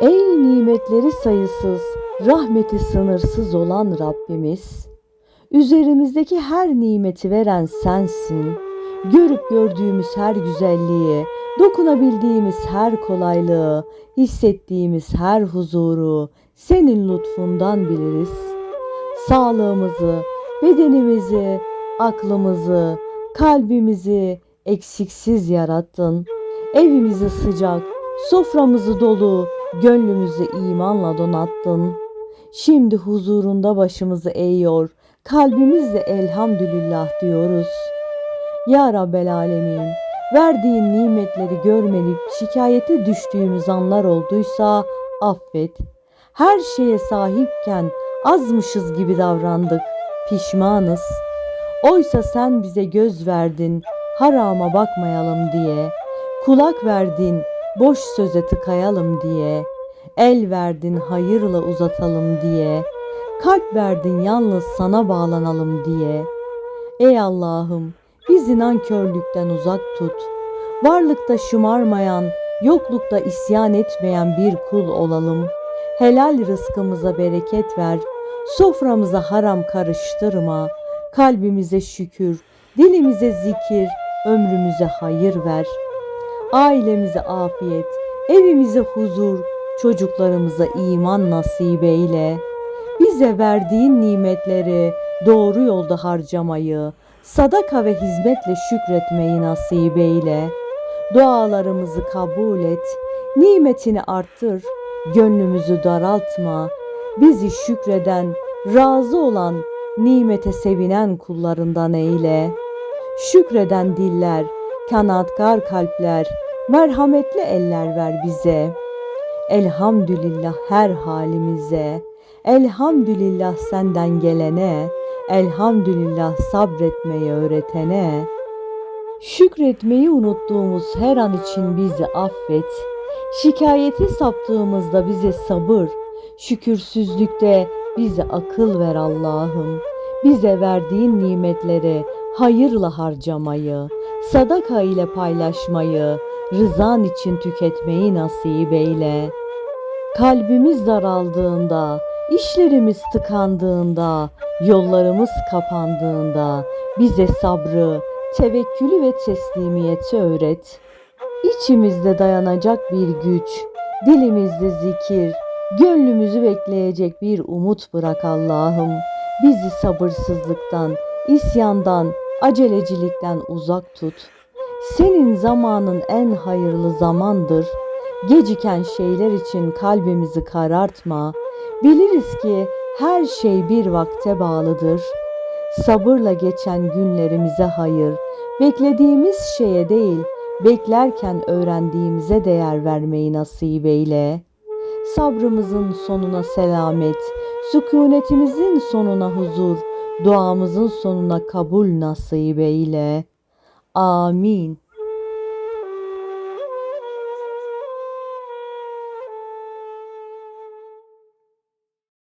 Ey nimetleri sayısız, rahmeti sınırsız olan Rabbimiz, üzerimizdeki her nimeti veren sensin. Görüp gördüğümüz her güzelliği, dokunabildiğimiz her kolaylığı, hissettiğimiz her huzuru senin lütfundan biliriz. Sağlığımızı, bedenimizi, aklımızı, kalbimizi eksiksiz yarattın. Evimizi sıcak, soframızı dolu, gönlümüzü imanla donattın. Şimdi huzurunda başımızı eğiyor, kalbimizle elhamdülillah diyoruz. Ya Rabbel Alemin, verdiğin nimetleri görmelip şikayete düştüğümüz anlar olduysa affet. Her şeye sahipken azmışız gibi davrandık, pişmanız. Oysa sen bize göz verdin, harama bakmayalım diye. Kulak verdin, boş söze tıkayalım diye. El verdin, hayırla uzatalım diye. Kalp verdin, yalnız sana bağlanalım diye. Ey Allah'ım, bizi nankörlükten uzak tut. Varlıkta şımarmayan, yoklukta isyan etmeyen bir kul olalım. Helal rızkımıza bereket ver. Soframıza haram karıştırma. Kalbimize şükür, dilimize zikir, ömrümüze hayır ver. Ailemize afiyet, evimize huzur, çocuklarımıza iman nasip eyle. Bize verdiğin nimetleri doğru yolda harcamayı, sadaka ve hizmetle şükretmeyi nasip eyle. Dualarımızı kabul et, nimetini arttır, gönlümüzü daraltma. Bizi şükreden, razı olan, nimete sevinen kullarından eyle. Şükreden diller, kanatkar kalpler, merhametli eller ver bize. Elhamdülillah her halimize, elhamdülillah senden gelene, elhamdülillah sabretmeyi öğretene. Şükretmeyi unuttuğumuz her an için bizi affet. Şikayete saptığımızda bize sabır, şükürsüzlükte bize akıl ver Allah'ım. Bize verdiğin nimetleri hayırla harcamayı, sadaka ile paylaşmayı, rızan için tüketmeyi nasip eyle. Kalbimiz daraldığında, işlerimiz tıkandığında, yollarımız kapandığında bize sabrı, tevekkülü ve teslimiyeti öğret. İçimizde dayanacak bir güç, dilimizde zikir, gönlümüzü bekleyecek bir umut bırak Allah'ım. Bizi sabırsızlıktan, isyandan, acelecilikten uzak tut. Senin zamanın en hayırlı zamandır. Geciken şeyler için kalbimizi karartma. Biliriz ki her şey bir vakte bağlıdır. Sabırla geçen günlerimize hayır, beklediğimiz şeye değil, beklerken öğrendiğimize değer vermeyi nasip eyle. Sabrımızın sonuna selamet, sükunetimizin sonuna huzur, duamızın sonuna kabul nasip eyle. Amin.